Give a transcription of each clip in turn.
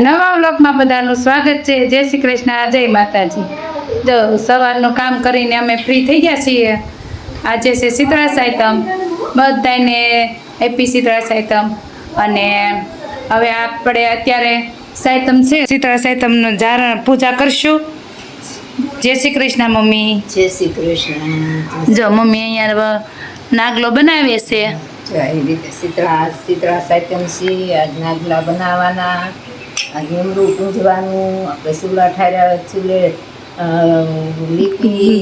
નવા વ્લોગમાં બધાનું સ્વાગત છે. જય શ્રી કૃષ્ણ જય માતાજી. જો સવારનું કામ કરીને અમે ફ્રી થઈ ગયા છીએ. આજે છે શીતળા સાયતમ. બધાને હેપી શીતળા સાયતમ. અને હવે આપણે અત્યારે સાયતમ છે. શીતળા સાયતમનું જારણ પૂજા કરશું. જય શ્રી કૃષ્ણ મમ્મી. જય શ્રી કૃષ્ણ. જો મમ્મી અહીંયા નાગલો બનાવે છે. શીતળા શીતળા છે આજ નાગલા બનાવવાના લીમડું પૂંજવાનું આપણે ચૂલા ઠાર્યા ચૂલે લીપી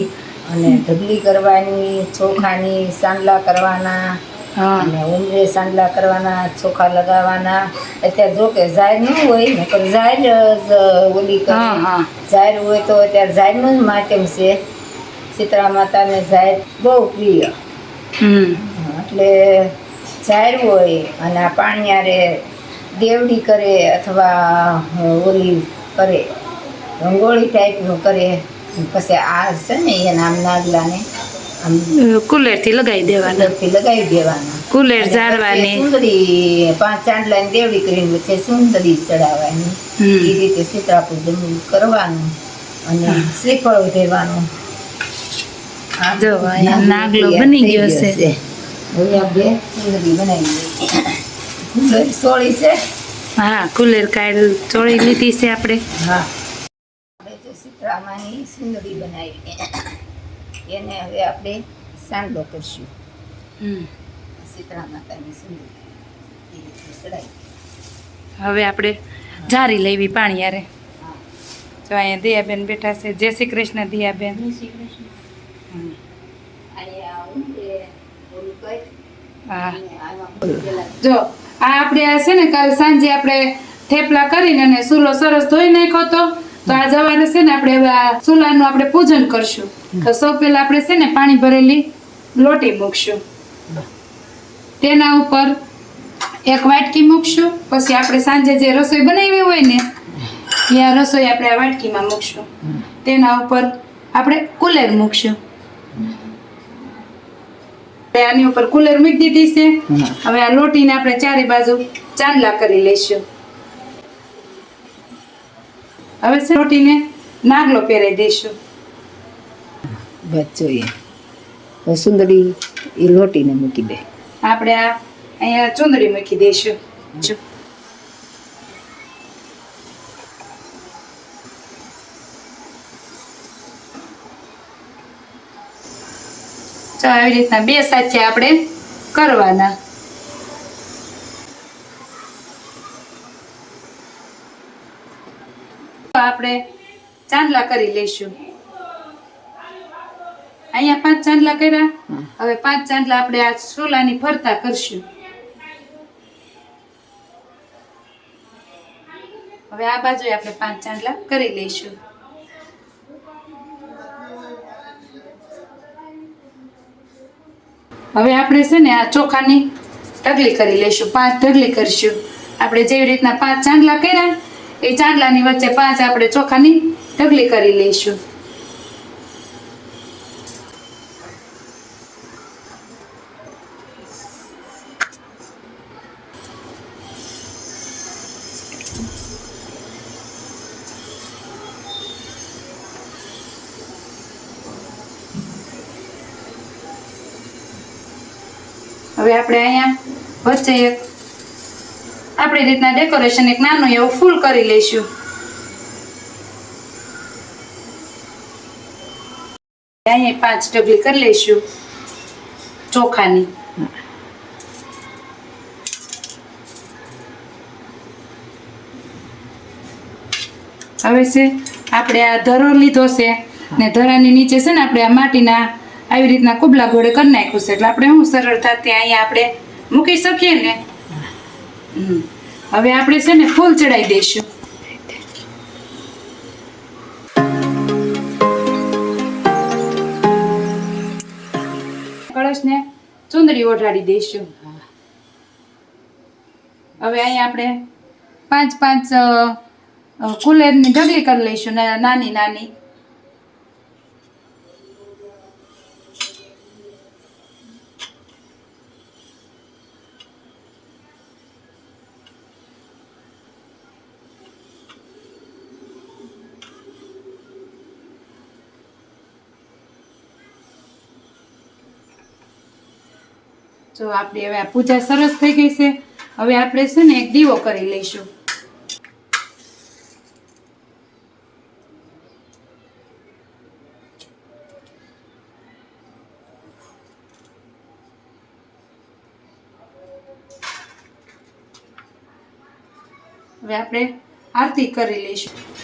અને ઢગલી કરવાની ચોખાની સાંડલા કરવાના અને ઉમરે સાંડલા કરવાના ચોખા લગાવવાના. અત્યારે જો કે ઝાડ ન હોય નકર ઝાડ જ ઓલી ઝાડ હોય તો અત્યારે ઝાડનું જ માધ્યમ છે. શીતળા માતાને ઝાડ બહુ પ્રિય. એટલે ઝાડ હોય અને આ પાણીયારે દેવડી કરે અથવા ઓલી કરે રંગોળી ટાઈપનું કરે. પછી આ છે ને એના આમ નાગલાને કુલેરથી લગાવી દેવાના. લગાવી દેવાના. કુલેર ઝાડવાની. સુંદરી પાંચ ચાંદલાની દેવડી કરીને વચ્ચે સુંદરી ચડાવવાની. એ રીતે શીતળા પૂજન કરવાનું અને શ્રીફળ દેવાનું જો નાગલો બની ગયો છે. હવે આ બે સુંદરી બનાવી સુંદરી સોળી છે. હા કુલેર કાઢ ચોળી લીધી છે આપણે. હા. આપણે જો સીતરામાની સુંદરી બનાવી એને હવે આપણે સાંડલો કરશું. સીતરા માતાની સુંદરી. હવે આપણે જારી લેવી પાણી યારે જો અહીંયા દિયાબેન બેઠા છે. જય શ્રી કૃષ્ણ દિયાબેન. હમ. અહીંયા ઉંમરે હા. જો આ આપણે આ છે ને કાલે સાંજે આપણે થેપલા કરીને અને સુલો સરસ ધોઈ નાખ્યો તો તો આ જવાને છે ને આપણે હવે આ સુલાનું આપણે પૂજન કરશું. તો સૌ પહેલા આપણે છે ને પાણી ભરેલી લોટી મૂકશું. તેના ઉપર એક વાટકી મૂકશું. પછી આપણે સાંજે જે રસોઈ બનાવી હોય ને એ આ રસોઈ આપણે આ વાટકીમાં મૂકશું. તેના ઉપર આપણે કુલેર મૂકશું. આપણે આની ઉપર કુલર મૂકી દીધી છે. હવે આ લોટીને આપણે ચારે બાજુ ચાંદલા કરી લઈશું. હવે છે લોટીને નાગલો પહેરાવી દઈશું. બસ જોઈએ. સુંદરી એ લોટીને મૂકી દે. આપણે આ અહીંયા ચુંદડી મૂકી દઈશું. તો આવી રીતના બે સાથે આપણે કરવાના. તો આપણે ચાંદલા કરી લઈશું. અહીંયા પાંચ ચાંદલા કર્યા. હવે પાંચ ચાંદલા આપણે આ સોલાની ફરતા કરશું. હવે આ બાજુ આપણે પાંચ ચાંદલા કરી લઈશું. હવે આપણે છે ને આ ચોખાની ઢગલી કરી લઈશું, પાંચ ઢગલી કરીશું. આપણે જેવી રીતના પાંચ ચાંદલા કર્યા, એ ચાંદલાની વચ્ચે પાંચ આપણે ચોખાની ઢગલી કરી લઈશું. હવે આપણે અહીંયા વચ્ચે એક આપણી રીતના ડેકોરેશન એક નાનું એવું ફૂલ કરી લઈશું. અહીંયા પાંચ ડગલી કરી લઈશું ચોખાની. હવે છે, આપણે આ ધરો લીધો છે ને ધરાની નીચે છે ને આપણે આ માટીના આવી રીતના કુબલા ઘોડે કરી નાખ્યું છે. એટલે આપણે શું સરળતાથી અહીંયા આપણે મૂકી શકીએ ને. હવે આપણે છે ને ફૂલ ચડાવી દઈશું. કળશને ચુંદડી ઓઢાડી દઈશું. હવે અહીંયા આપણે પાંચ પાંચ કુલેરની ઢગલી કરી લઈશું નાની નાની જો આપણી હવે પૂજા સરસ થઈ ગઈ છે. હવે આપણે છે ને એક દીવો કરી લઈશું. હવે આપણે આરતી કરી લઈશું.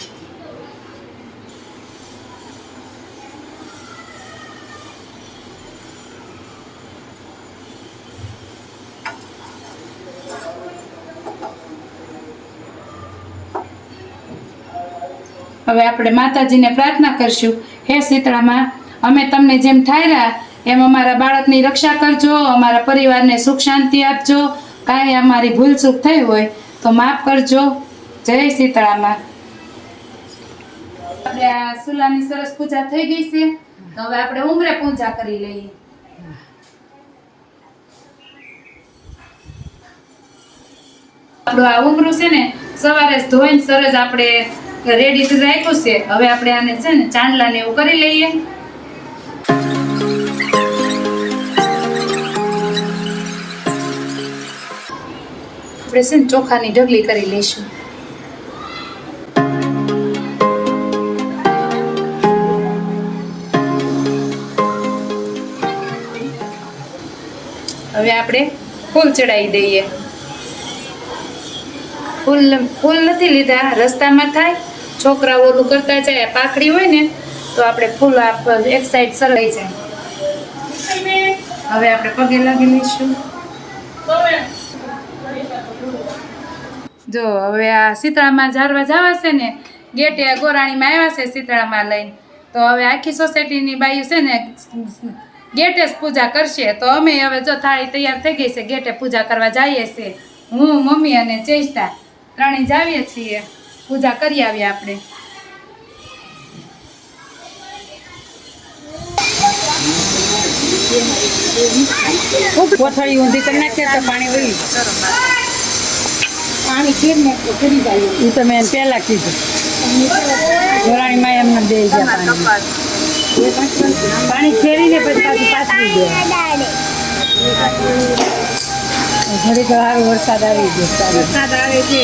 હવે આપણે માતાજીને પ્રાર્થના કરશું. હે શીતળામાં અમે તમને જેમ ઠાર્યા એમ અમારા બાળકની રક્ષા કરજો, અમારા પરિવારને સુખ શાંતિ આપજો. કાંઈ અમારી ભૂલ ચૂક થઈ હોય તો માફ કરજો. જય શીતળામાં આપણે આ સુલાની સરસ પૂજા થઈ ગઈ છે. તો હવે આપણે ઉમરે પૂજા કરી લઈએ. આપણું આ ઉમરું છે ને, સવારે ધોઈને સરસ આપણે રેડી રાખ્યું છે હવે આપણે આને છે ને ચાંદલા ને એવું કરી લઈએ. આપણે છે ને ચોખાની ઢગલી કરી લઈશું. હવે આપણે ફૂલ ચડાવી દઈએ. ફૂલ ફૂલ નથી લીધા, રસ્તામાં થાય. છોકરાઓ ઓલું કરતા જાય, પાખડી હોય ને, તો આપણે ફૂલ એક સાઈડ સરવાઈ જાય. હવે આપણે પગે લાગી લઈશું. જો, હવે આ શીતળામાં ઝારવા જવાશે ને, ગેટે ગોરાણીમાં આવ્યા છે શીતળામાં લઈને. તો હવે આખી સોસાયટીની બાયું છે ને, ગેટે જ પૂજા કરશે. તો અમે હવે જો થાળી તૈયાર થઈ ગઈ છે, ગેટે પૂજા કરવા જઈએ છીએ. હું, મમ્મી અને ચેષ્ટા ત્રણેય જાવીએ છીએ. પૂજા કરી આવીએ આપણે. કોથળી ઊંધી કરી નાખીએ તો પાણી વળી પાણી કેમ ને કરી જાય. એ તો મેં પહેલા કીધું. ધોરાણીમાં એમને દે ગયા પાણી. પાણી ખેરીને પછી પાછું પાછળ દે ઘડીક વાર વરસાદ આવી ગયો. વરસાદ આવે છે.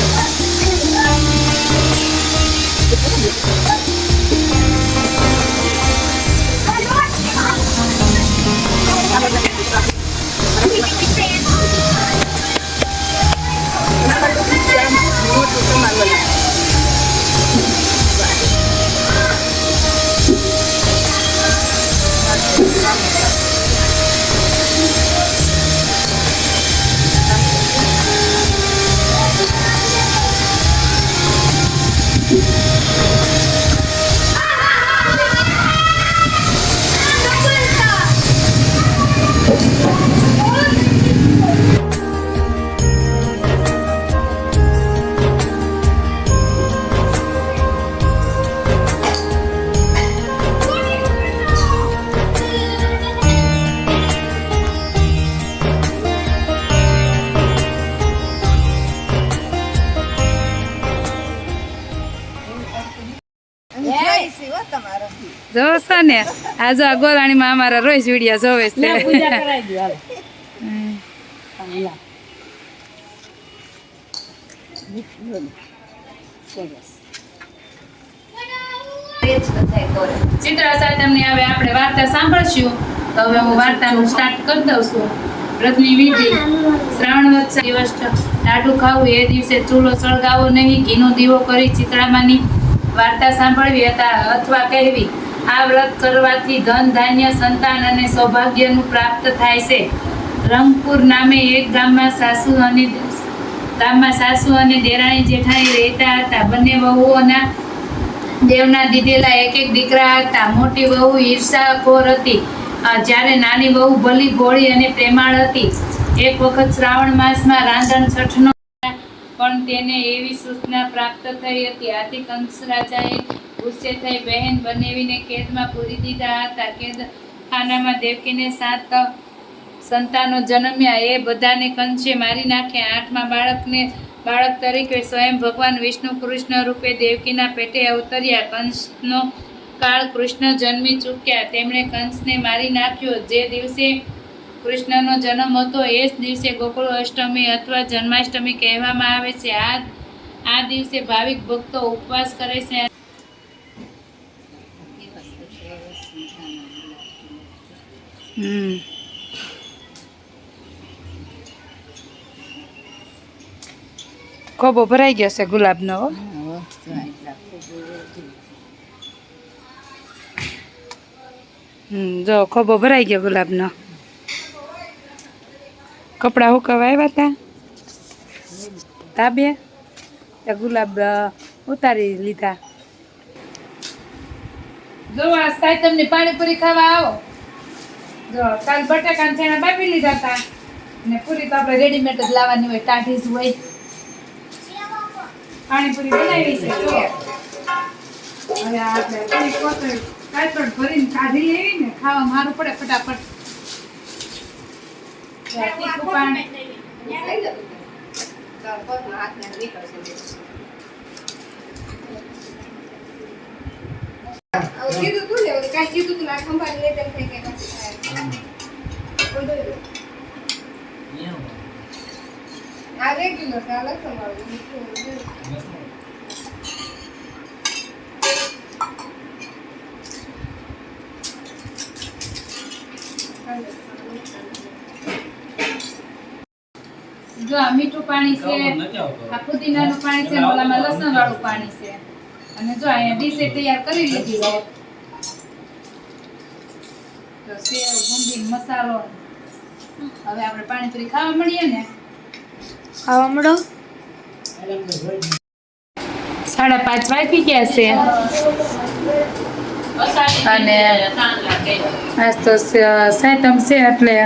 હાલો આમ ને. આ જો આ ગોરાણીમાં અમારા રોજ વિડિયા જોવે છે. ચિત્રા સાતમની હવે આપણે વાર્તા સાંભળશું. તો હવે હું વાર્તાનું સ્ટાર્ટ કરી દઉં છું. વ્રતની વિધિ. શ્રાવણ વત્સ દિવસ લાડુ ખાવું એ દિવસે ચૂલો સળગાવો નહીં. ઘીનો દીવો કરી ચિત્રામાંની વાર્તા સાંભળવી હતા અથવા કહેવી. આ વ્રત કરવાથી ધન, ધાન્ય, સંતાન અને સૌભાગ્યનું પ્રાપ્ત થાય છે. રંગપુર નામે એક ગામમાં સાસુ અને ગામમાં સાસુ અને દેરાણી જેઠાણી રહેતા હતા. બંને વહુઓના દેવના દીધેલા એક એક દીકરા હતા. મોટી વહુ ઈર્ષાખોર હતી. જ્યારે નાની વહુ ભલી ભોળી અને પ્રેમાળ હતી. એક વખત શ્રાવણ માસમાં રાંધણ છઠનો પણ તેને એવી સૂચના પ્રાપ્ત થઈ હતી. આથી કંસ રાજાએ ગુસ્સે થઈ બહેન બનેવીને કેદમાં પૂરી દીધા હતા. કેદ ખાનામાં દેવકીને સાત સંતાનો જન્મ્યા. એ બધાને કંસે મારી નાખ્યા આઠમા બાળકને, બાળક તરીકે સ્વયં ભગવાન વિષ્ણુ કૃષ્ણ રૂપે દેવકીના પેટે અવતર્યા. કંસનો કાળ કૃષ્ણ જન્મી ચૂક્યા. તેમણે કંસને મારી નાખ્યો. જે દિવસે કૃષ્ણનો જન્મ હતો, એ જ દિવસે ગોકુળ અષ્ટમી અથવા જન્માષ્ટમી કહેવામાં આવે છે. આ આ દિવસે ભાવિક ભક્તો ઉપવાસ કરે છે. હમ. ખોબો ભરાઈ ગયો છે ગુલાબનો હમ, જો ખોબો ભરાઈ ગયો ગુલાબનો. કપડાં હુકવા આવ્યા હતા તાબે? ગુલાબ ઉતારી લીધા. જો આ સાહેબ તમને પાણીપુરી ખાવા આવો. જો કાલ બટાકા છેણા બાફી લીધા હતા. ને પૂરી તો આપણે રેડીમેડ જ લાવવાની હોય ટાઢી જ હોય. પાણીપુરી બનાવી છે જો. હવે આપણે પૂરી કોતર ભરીને કાઢી લેવી ને ખાવા મારું પડે ફટાફટ. તીખું પાણી. કીધું તું ને કાંઈ કીધું તું આ ખંભાની લેટર થઈ ગઈ આ રેગ્યુલર છે આ લસણ જો આ મીઠું પાણી છે આ પુદીનાનું પાણી છે ઓલામાં લસણ વાળું પાણી છે. અને જો અહીંયા ડીશે તૈયાર કરી લીધી છે. તો સેવ બુંદી મસાલો. હવે આપણે પાણીપુરી ખાવા મળીએ ને? ખાવા મળો. સાડા પાંચ વાગી ગયા છે. અને આજ તો સાતમ છે એટલે.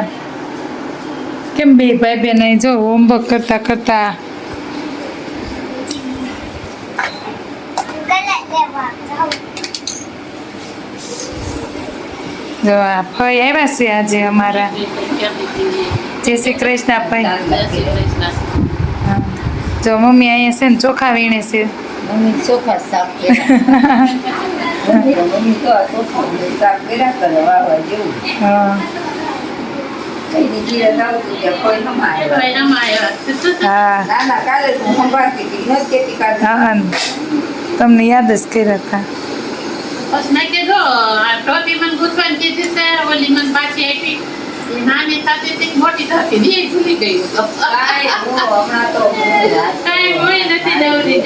કેમ બે ભાઈ બેન જો હોમવર્ક કરતા કરતા જો આ ભાઈ આવ્યા છે આજે અમારા. જય શ્રી કૃષ્ણ ભાઈ. જો મમ્મી અહીંયા છે ને ચોખા વીણે છે. તમને યાદ જ કર્યા હતા. બસ મેં કીધું આ ટોપી મને ગુંથવાની કીધી છે. ઓલી મને પાછી આપી. એ નાની થતી હતી કે મોટી થતી હતી એ ભૂલી તો. કાંઈ કાંઈ હોય નથી દવરી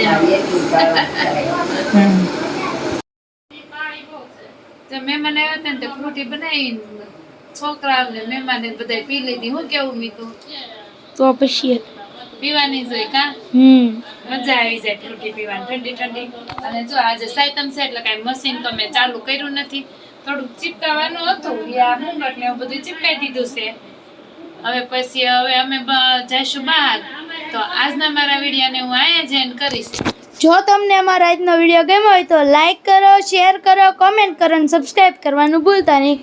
મહેમાન આવ્યા હતા ને તે ફ્રૂટી બનાવી છોકરાઓને મહેમાને બધા પી લીધી. હું કેવું મીતું તો પછી પીવાની જોઈ કા? હમ. મજા આવી જાય ફ્રૂટી પીવાની ઠંડી ઠંડી. અને જો આજે સાયતમ છે એટલે કાંઈ મશીન તો મેં ચાલુ કર્યું નથી. થોડુંક ચીપકાવાનું હતું આ મુંગટ ને એવું બધું ચીપકાઈ દીધું છે. હવે પછી હવે અમે જઈશું બહાર. તો આજના મારા વિડીયોને હું અહીંયા જ end કરીશ. જો તમને અમારો આજનો વીડિયો ગમ્યો હોય તો લાઈક કરો શેર કરો કોમેન્ટ કરો અને સબસ્ક્રાઈબ કરવાનું ભૂલતા નહીં.